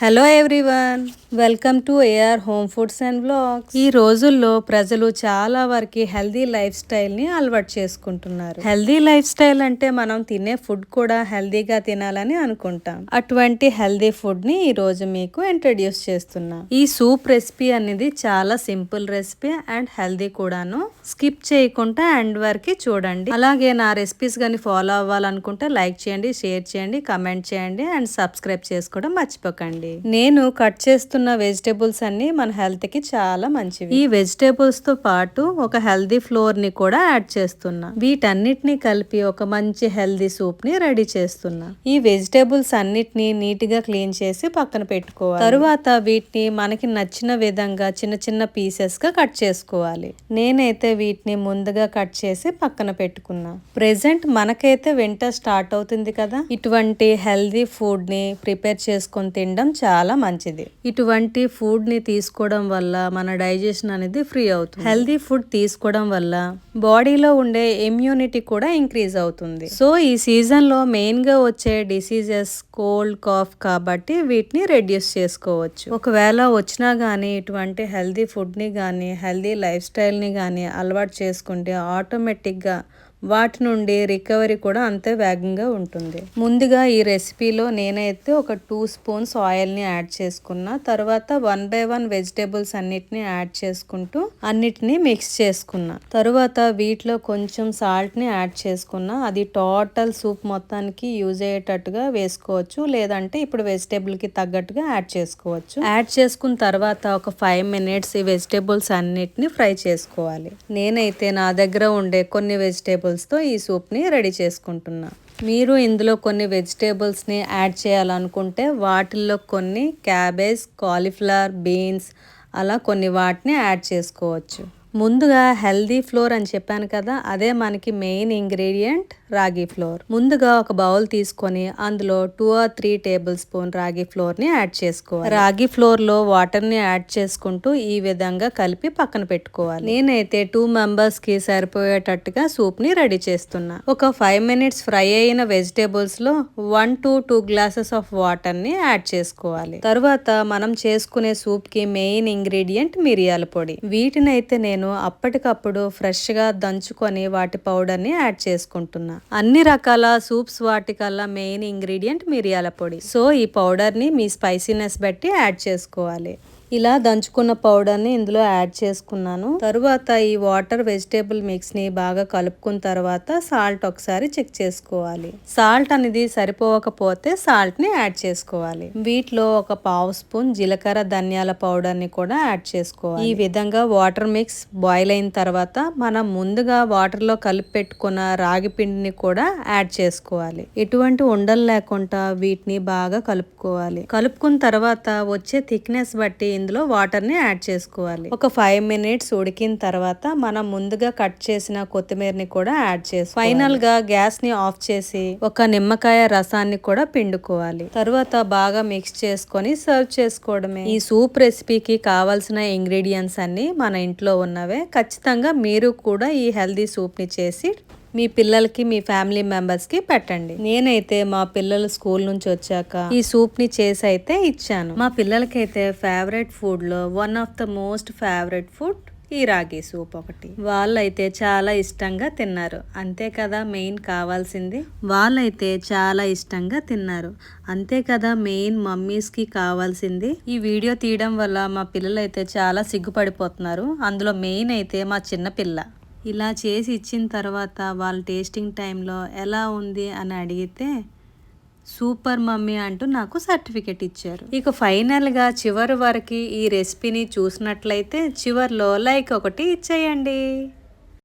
Hello everyone welcome to AR home foods and blogs ఈ రోజుల్లో ప్రజలు చాలా వరకు హెల్దీ లైఫ్ స్టైల్ని అలవాటు చేసుకుంటున్నారు. హెల్దీ లైఫ్ స్టైల్ అంటే మనం తినే ఫుడ్ కూడా హెల్దీగా తినాలని అనుకుంటాం. అటువంటి హెల్దీ ఫుడ్ని ఈ రోజు మీకు ఇంట్రడ్యూస్ చేస్తున్నా. ఈ సూప్ రెసిపీ అనేది చాలా సింపుల్ రెసిపీ అండ్ హెల్దీ కూడాను. స్కిప్ చేయకుండా ఎండ్ వరకు చూడండి. అలాగే నా రెసిపీస్ కానీ ఫాలో అవ్వాలనుకుంటే లైక్ చేయండి షేర్ చేయండి కమెంట్ చేయండి అండ్ సబ్స్క్రైబ్ చేసుకోవడం మర్చిపోకండి. నేను కట్ చేస్తున్న వెజిటేబుల్స్ అన్ని మన హెల్త్కి చాలా మంచివి. ఈ వెజిటేబుల్స్తో పాటు ఒక హెల్దీ ఫ్లోర్ని కూడా యాడ్ చేస్తున్నా. వీటన్నిటిని కలిపి ఒక మంచి హెల్దీ సూప్ని రెడీ చేస్తున్నా. ఈ వెజిటేబుల్స్ అన్నిటిని నీట్గా క్లీన్ చేసి పక్కన పెట్టుకోవాలి. తరువాత వీటిని మనకి నచ్చిన విధంగా చిన్న చిన్న పీసెస్గా కట్ చేసుకోవాలి. నేనైతే వీటిని ముందుగా కట్ చేసి పక్కన పెట్టుకున్నా. ప్రెసెంట్ మనకైతే వింటర్ స్టార్ట్ అవుతుంది కదా. ఇటువంటి హెల్దీ ఫుడ్ని ప్రిపేర్ చేసుకొని తినడం చాలా మంచిది. ఇటువంటి ఫుడ్ని తీసుకోవడం వల్ల మన డైజెషన్ అనేది ఫ్రీ అవుతుంది. హెల్దీ ఫుడ్ తీసుకోవడం వల్ల బాడీలో ఉండే ఇమ్యూనిటీ కూడా ఇంక్రీజ్ అవుతుంది. సో ఈ సీజన్లో మెయిన్గా వచ్చే డిసీజెస్ కోల్డ్ కాఫ్ కాబట్టి వీటిని రెడ్యూస్ చేసుకోవచ్చు. ఒకవేళ వచ్చినా గానీ ఇటువంటి హెల్దీ ఫుడ్ని గానీ హెల్దీ లైఫ్ స్టైల్ని గానీ అలవాటు చేసుకుంటే ఆటోమేటిక్గా వాటి నుండి రికవరీ కూడా అంతే వేగంగా ఉంటుంది. ముందుగా ఈ రెసిపీలో నేనైతే ఒక టూ స్పూన్స్ ఆయిల్ని యాడ్ చేసుకున్నా తర్వాత వన్ బై వన్ వెజిటేబుల్స్ అన్నిటిని యాడ్ చేసుకుంటూ అన్నిటిని మిక్స్ చేసుకున్నా. తర్వాత వీటిలో కొంచెం సాల్ట్ని యాడ్ చేసుకున్నా. అది టోటల్ సూప్ మొత్తానికి యూజ్ అయ్యేటట్టుగా వేసుకోవచ్చు లేదంటే ఇప్పుడు వెజిటేబుల్కి తగ్గట్టుగా యాడ్ చేసుకోవచ్చు. యాడ్ చేసుకున్న తర్వాత ఒక ఫైవ్ మినిట్స్ ఈ వెజిటేబుల్స్ అన్నిటిని ఫ్రై చేసుకోవాలి. నేనైతే నా దగ్గర ఉండే కొన్ని వెజిటేబుల్స్ వెజిటేబుల్స్తో ఈ సూప్ని రెడీ చేసుకుంటున్నా. మీరు ఇందులో కొన్ని వెజిటేబుల్స్ని యాడ్ చేయాలనుకుంటే వాటిల్లో కొన్ని క్యాబేజ్ కాలీఫ్లవర్ బీన్స్ అలా కొన్ని వాటిని యాడ్ చేసుకోవచ్చు. ముందుగా హెల్దీ ఫ్లోర్ అని చెప్పాను కదా అదే మనకి మెయిన్ ఇంగ్రీడియంట్ రాగి ఫ్లోర్. ముందుగా ఒక బౌల్ తీసుకొని అందులో two or three tablespoon ragi ఫ్లోర్ని add చేసుకోవాలి. రాగి ఫ్లోర్లో వాటర్ని యాడ్ చేసుకుంటూ ఈ విధంగా కలిపి పక్కన పెట్టుకోవాలి. నేనైతే టూ మెంబర్స్కి సరిపోయేటట్టుగా సూప్ని రెడీ చేస్తున్నా. ఒక ఫైవ్ మినిట్స్ ఫ్రై అయిన వెజిటేబుల్స్లో one to two glasses of వాటర్ని యాడ్ చేసుకోవాలి. తర్వాత మనం చేసుకునే సూప్కి మెయిన్ ఇంగ్రీడియంట్ మిరియాల పొడి. వీటినైతే నేను నేను అప్పటికప్పుడు ఫ్రెష్గా దంచుకొని వాటి పౌడర్ని యాడ్ చేసుకుంటున్నా. అన్ని రకాల సూప్స్ వాటికల్లా మెయిన్ ఇంగ్రీడియంట్ మిరియాల పొడి. సో ఈ పౌడర్ని మీ స్పైసీనెస్ బట్టి యాడ్ చేసుకోవాలి. ఇలా దంచుకున్న పౌడర్ని ఇందులో యాడ్ చేసుకున్నాను. తరువాత ఈ వాటర్ వెజిటేబుల్ మిక్స్ని బాగా కలుపుకున్న తర్వాత సాల్ట్ ఒకసారి చెక్ చేసుకోవాలి. సాల్ట్ అనేది సరిపోకపోతే సాల్ట్ని యాడ్ చేసుకోవాలి. వీటిలో ఒక పావు స్పూన్ జీలకర్ర ధనియాల పౌడర్ని కూడా యాడ్ చేసుకోవాలి. ఈ విధంగా వాటర్ మిక్స్ బాయిల్ అయిన తర్వాత మనం ముందుగా వాటర్లో కలిపి పెట్టుకున్న రాగి పిండిని కూడా యాడ్ చేసుకోవాలి. ఎటువంటి ఉండలు లేకుండా వీటిని బాగా కలుపుకోవాలి. కలుపుకున్న తర్వాత వచ్చే థిక్నెస్ బట్టి ఇందులో వాటర్ని యాడ్ చేసుకోవాలి. ఒక ఫైవ్ మినిట్స్ ఉడికిన తర్వాత మనం ముందుగా కట్ చేసిన కొత్తిమీరని కూడా యాడ్ చేసి ఫైనల్గా గ్యాస్ని ఆఫ్ చేసి ఒక నిమ్మకాయ రసాన్ని కూడా పిండుకోవాలి. తర్వాత బాగా మిక్స్ చేసుకొని సర్వ్ చేసుకోవడమే. ఈ సూప్ రెసిపీకి కావాల్సిన ఇంగ్రీడియంట్స్ అన్ని మన ఇంట్లో ఉన్నవే. ఖచ్చితంగా మీరు కూడా ఈ హెల్దీ సూప్ని చేసి మీ పిల్లలకి మీ ఫ్యామిలీ మెంబర్స్కి పెట్టండి. నేనైతే మా పిల్లలు స్కూల్ నుంచి వచ్చాక ఈ సూప్ని చేసి అయితే ఇచ్చాను. మా పిల్లలకైతే ఫేవరెట్ ఫుడ్లో one of the most favourite food ఈ రాగి సూప్ ఒకటి. వాళ్ళైతే చాలా ఇష్టంగా తిన్నారు. అంతే కదా మెయిన్ కావాల్సింది? వాళ్ళైతే చాలా ఇష్టంగా తిన్నారు. అంతే కదా మెయిన్ మమ్మీస్కి కావాల్సింది? ఈ వీడియో తీయడం వల్ల మా పిల్లలు అయితే చాలా సిగ్గుపడిపోతున్నారు. అందులో మెయిన్ అయితే మా చిన్న పిల్ల. ఇలా చేసి ఇచ్చిన తర్వాత వాళ్ళ టేస్టింగ్ టైంలో ఎలా ఉంది అని అడిగితే సూపర్ మమ్మీ అంటూ నాకు సర్టిఫికెట్ ఇచ్చారు. ఇక ఫైనల్గా చివరి వరకు ఈ రెసిపీని చూసినట్లయితే చివరిలో లైక్ ఒకటి ఇచ్చేయండి.